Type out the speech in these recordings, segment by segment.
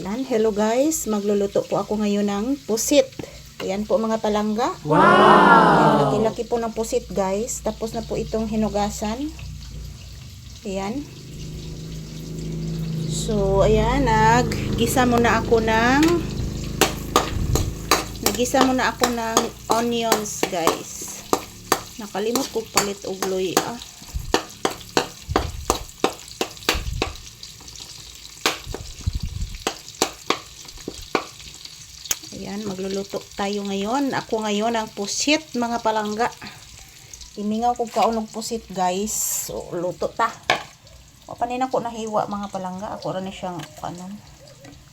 Yan, hello guys. Magluluto po ako ngayon ng pusit. Ayan po mga palangga. Wow! Laki-laki po ng pusit guys. Tapos na po itong hinugasan. Ayan. So, ayan. Naggisa muna ako ng Naggisa muna ako ng onions guys. Nakalimot ko palit og luy ah. Ayan, magluluto tayo ngayon. Ako ngayon ang pusit, mga palangga. Imingaw ko kaunog pusit, guys. So, luto ta. O, panin ako nahiwa, mga palangga. Ako rin siyang, ano,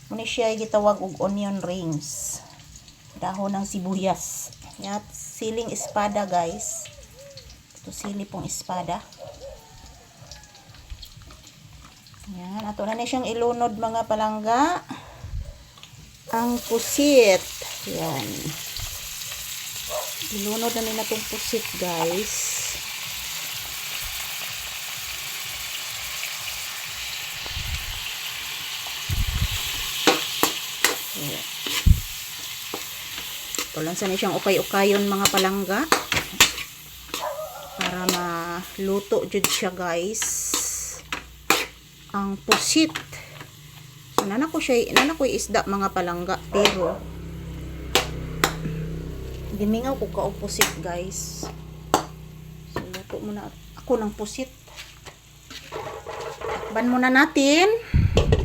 muna siya gitawag og onion rings. Dahon ng sibuyas. Yan, siling espada, guys. Ito sili pong espada. Yan, ato na ni siyang ilunod, mga palangga ang pusit. Yan. Ilunod na nila itong pusit, guys. Yan. Ito lang sana siyang ukay-ukayon mga palangga. Para maluto jud siya, guys. Ang pusit. So, nana ko siya, nana ko isda mga palangga, pero gimingaw ko ka pusit, guys. So, luto muna ako ng pusit. Takban muna natin.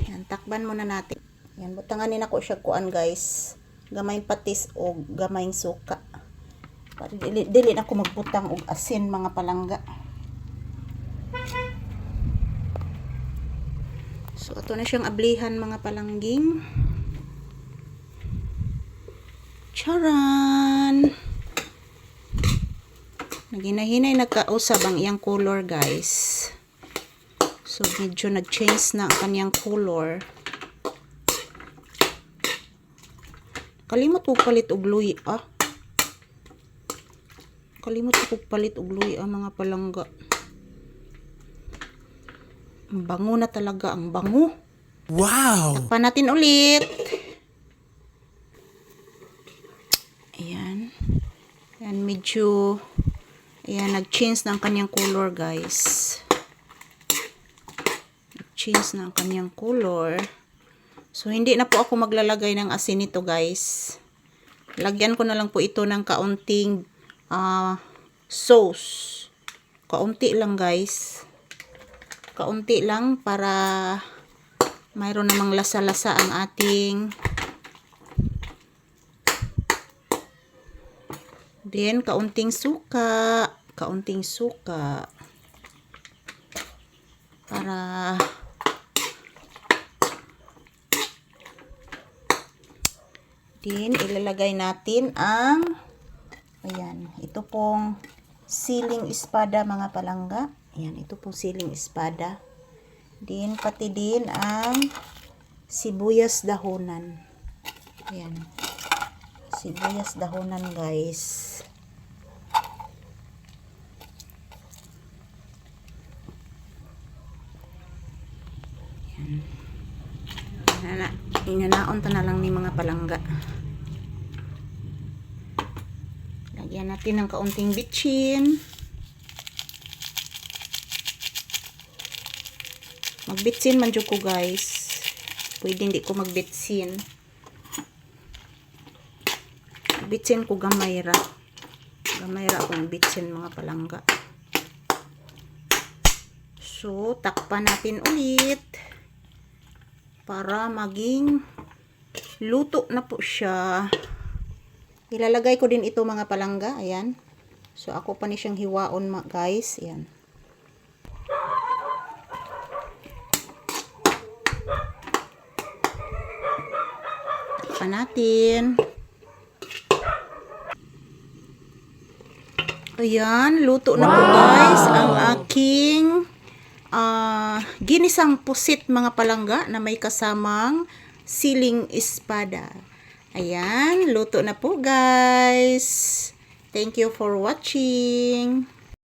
Yan, takban muna natin. Yan, butanganin ako siya kuan, guys. Gamay patis o gamay suka. Para dili, dili na ako magbutang og asin mga palangga. So, ito na siyang ablihan mga palangging. Charan! Naginahinay nagkausab ang iyang color, guys. So, medyo nag-change na ang kanyang color. Kalimot ko palit og luy, ah. Kalimot ko palit og luy, ah, mga palangga. Ang bango na talaga, ang bango. Wow! Takpan natin ulit. Ayan. Ayan, medyo, ayan, nag-change na ang kanyang color, guys. Nag-change na ang kanyang color. So, hindi na po ako maglalagay ng asin nito, guys. Lagyan ko na lang po ito ng kaunting ah, sauce. Kaunti lang, guys kaunti lang para mayroon namang lasa-lasa ang ating then kaunting suka. Kaunting suka. Para then ilalagay natin ang ayan ito pong siling espada mga palangga Ayan, ito pong siling espada. Din, pati din ang sibuyas dahonan. Ayan. Sibuyas dahonan, guys. Ayan. Inana, inanaon ta na lang ni mga palangga. Lagyan natin ng kaunting bitchin. Magbitsin man ko guys. Pwede hindi ko magbitsin. Bitsin ko gamay ra. Gamay ra akong bitsin mga palangga. So, takpan natin ulit. Para maging luto na po siya. Ilalagay ko din ito mga palangga. Ayan. So, ako pa ni siyang hiwaon guys. Ayan. Pa natin. Ayan, luto na po guys ang aking ah, ginisang pusit mga palangga na may kasamang siling espada. Ayan, luto na po guys. Thank you for watching.